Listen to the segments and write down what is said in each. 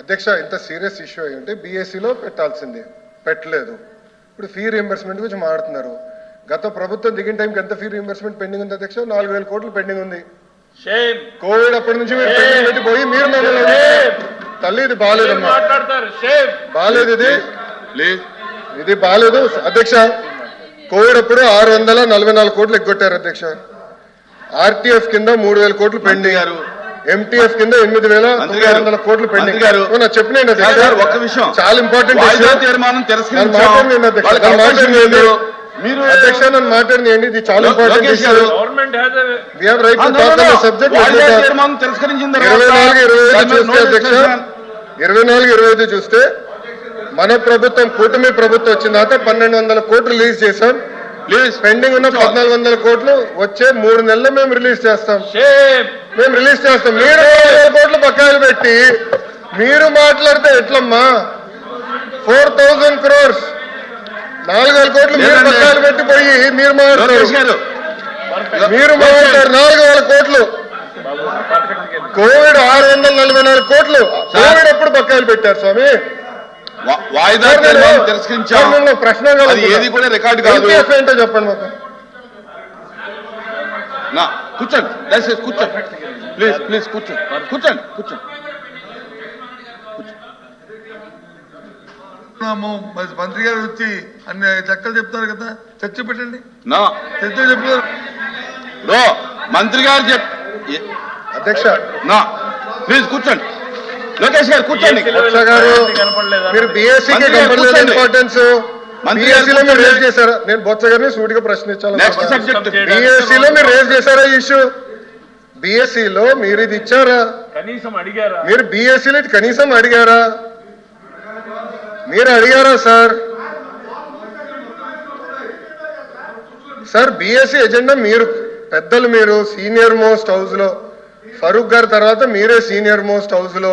అధ్యక్ష ఇంత serious issue అయి ఉంటే బీఎస్సీలో పెట్టాల్సింది. పెట్టలేదు. ఇప్పుడు ఫీ రీఎంబర్స్మెంట్ గురించి మాట్లాడుతున్నారు. గత ప్రభుత్వం దిగిన టైంకి ఎంత ఫీ రీఎంబర్స్మెంట్ పెండింగ్ ఉంది అధ్యక్ష? నాలుగు వేల కోట్లు పెండింగ్ ఉంది. కోవిడ్ అప్పటి నుంచి మీరు పెండింగ్ పోయి మీరు మమ్మల్ని అడుగుతున్నారు. తల్లి ఇది బాగాలేదమ్మా బాగాలేదు ఇది. ఇది బాగాలేదు అధ్యక్ష కోవిడ్ అప్పుడు ఆరు వందల నలభై నాలుగు కోట్లు ఎగ్గొట్టారు అధ్యక్ష. ఆర్టీఎఫ్ కింద మూడు వేల కోట్లు పెండింగ్. ఎంటీఎఫ్ కింద ఎనిమిది వేల తొమ్మిది. వందల కోట్లు పెండింగ్. ఒక్క విషయం. చాలా ఇంపార్టెంట్ తీర్మానం తిరస్కరించాం. మీరు అధ్యక్ష నన్ను మాట్లాడినండి ఇది చాలా important. Government right to talk subject తీర్మానం తిరస్కరించిన ఇరవై నాలుగు ఇరవై ఐదు చూస్తే అధ్యక్ష. ఇరవై నాలుగు ఇరవై ఐదు చూస్తే మన ప్రభుత్వం కూటమి ప్రభుత్వం వచ్చిన తర్వాత పన్నెండు వందల కోట్లు రిలీజ్ చేశాం. పెండింగ్ ఉన్న పద్నాలుగు వందల కోట్లు వచ్చే మూడు నెలలు మేము రిలీజ్ చేస్తాం. షేమ్ మేము రిలీజ్ చేస్తాం. మీరు కోట్లు బకాయిలు పెట్టి మీరు మాట్లాడితే ఎట్లమ్మా? ఫోర్ థౌజండ్ క్రోర్స్ నాలుగు వేల కోట్లు మీరు. బకాయిలు పెట్టి పోయి మీరు గారు. మీరు మాట్లాడారు నాలుగు వేల కోట్లు. కోవిడ్ ఆరు వందల నలభై నాలుగు కోట్లు. కోవిడ్ ఎప్పుడు బకాయిలు పెట్టారు స్వామి? వాయిదా సార్, నేను- తీర్మానం సార్, తిరస్కరించాం నేను ప్రశ్న. ఏది కూడా రికార్డు కాదు. ఏంటో చెప్పండి మాకు. నా కూర్చోండి. దయచేసి కూర్చోండి. ప్లీజ్ ప్లీజ్ కూర్చోండి. కూర్చోండి కూర్చోండి. మరి మంత్రి గారు వచ్చి అన్ని చక్కలు చెప్తారు కదా చర్చ పెట్టండి. నా. చర్చ చెప్తారు. రో మంత్రి గారు చెప్ అధ్యక్ష. నా. ప్లీజ్ కూర్చోండి. లోకేష్ గారు కూర్చోండి. గారు మీరు కనపడలేదు కూర్చోండి. ఇంపార్టెన్స్ బీఎస్సీలో మీరు రేజ్ కూర్చోండి. చేశారా. నేను బొత్స గారిని సూటిగా సబ్జెక్ట్ బీఎస్సీలో మీరు రేజ్ చేశారా ఈ ఇష్యూ బీఎస్సీలో మీరు ఇది ఇచ్చారా? కనీసం అడిగారా? మీరు బీఎస్సీలో ఇది కనీసం అడిగారా? మీరు అడిగారా సార్? సార్ బీఎస్సీ ఎజెండా మీరు పెద్దలు మీరు సీనియర్ మోస్ట్ హౌస్లో ఫరూక్ గారి తర్వాత మీరే సీనియర్ మోస్ట్ హౌస్లో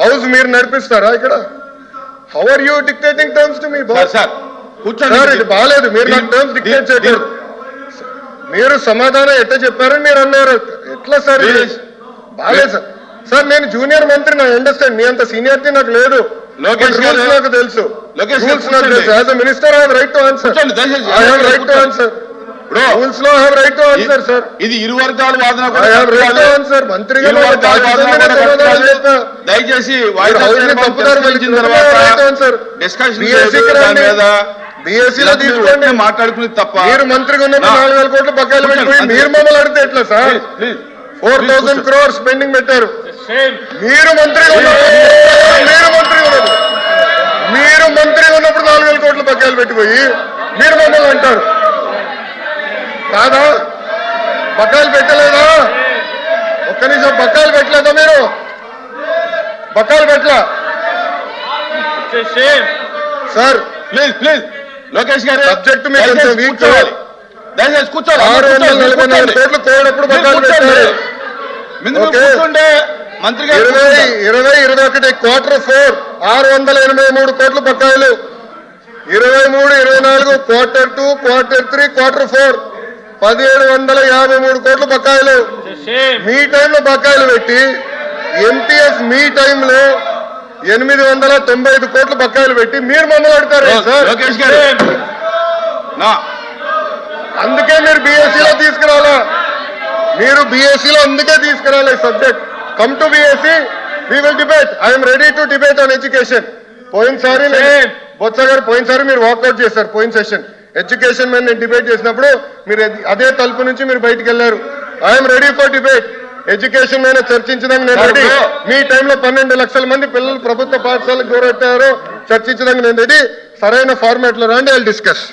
హౌస్ మీరు నడిపిస్తారా ఇక్కడ? How are you dictating terms to me sir కూర్చోండి. బాగాలేదు. మీరు నాకు టర్మ్స్ డిక్టేట్ చేయకూడదు. మీరు సమాధానం ఎట్ట చెప్పారని మీరు అన్నారు. ఎట్లా సార్. బాగాలేదు సార్ సార్ నేను జూనియర్ మంత్రి నా అండర్స్టాండ్ మీ అంత సీనియారిటీ నాకు లేదు. నాకు తెలుసు. నాకు. తెలుసు. As a minister I have right to answer. I have right to. Answer. రూల్స్లో have right to answer sir ఇది ఇరు వర్గాల వాదన కూడా హావ్ రైట్ టు. ఆన్సర్. చెప్పా. దయచేసి మీరు వాయిదా హౌస్ని తీర్మానం తప్పుదారి తిరస్కరించిన మళ్ళించిన తర్వాత రైట్ ఆన్సర్ డిస్కషన్ BSc కి దాని రండి. మీద BSc లో ఇలా మీరు తీసుకోండి ఒకే మాట్లాడుకునేది తప్ప మీరు మంత్రిగా ఉన్నప్పుడు నా- నాలుగు వేల కోట్లు బకాయిలు పెట్టిపోయి అంతే. మీరు మమ్మల్ని అడిగితే ఎట్లా sir four thousand. Crores pending పెట్టారు మీరు మంత్రిగా ఉన్నప్పుడు మీరు మంత్రిగా ఉన్నప్పుడు మీరు మంత్రిగా ఉన్నప్పుడు నాలుగు వేల కోట్లు బకాయిలు పెట్టిపోయి మీరు మమ్మల్ని అంటారు కాదా? బకాయిలు పెట్టలేదా? ఒక్క నిమిషం బకాయిలు పెట్టలేదా మీరు? బకాయిలు పెట్టలా? Sir please please. లోకేష్ గారు మీకు దయచేసి. కూర్చోవాలి. కూర్చోండి, మంత్రి గారు ఇరవై. ఇరవై ఇరవై ఒకటి క్వార్టర్ ఫోర్ ఆరు వందల ఎనభై మూడు కోట్ల బకాయిలు. ఇరవై మూడు ఇరవై నాలుగు quarter two quarter three quarter four పదిహేడు వందల యాభై మూడు కోట్ల బకాయిలు. మీ టైంలో బకాయిలు పెట్టి ఎంటీఎఫ్ మీ టైంలో ఎనిమిది వందల తొంభై ఐదు కోట్ల బకాయిలు పెట్టి మీరు మమ్మల్ని నా. అందుకే మీరు బీఎస్సీలో తీసుకురావాలా మీరు బీఎస్సీలో అందుకే తీసుకురావాలి subject come to BSc we will debate I'm ready to debate on education పోయినసారి బొత్స గారు పోయినసారి మీరు వాకౌట్ చేశారు పోయిన సెషన్ ఎడ్యుకేషన్ మీద నేను డిబేట్ చేసినప్పుడు మీరు అది- తలుపు నుంచి మీరు బయటికి వెళ్ళారు. I'm ready for debate. Education మీద చర్చించడానికి నేను రెడీ. మీ టైంలో పన్నెండు లక్షల మంది పిల్లలు ప్రభుత్వ పాఠశాలకు దూరెట్టారు చర్చించడానికి నేను రెడీ. సరైన ఫార్మాట్లో రండి ఐ డిస్కస్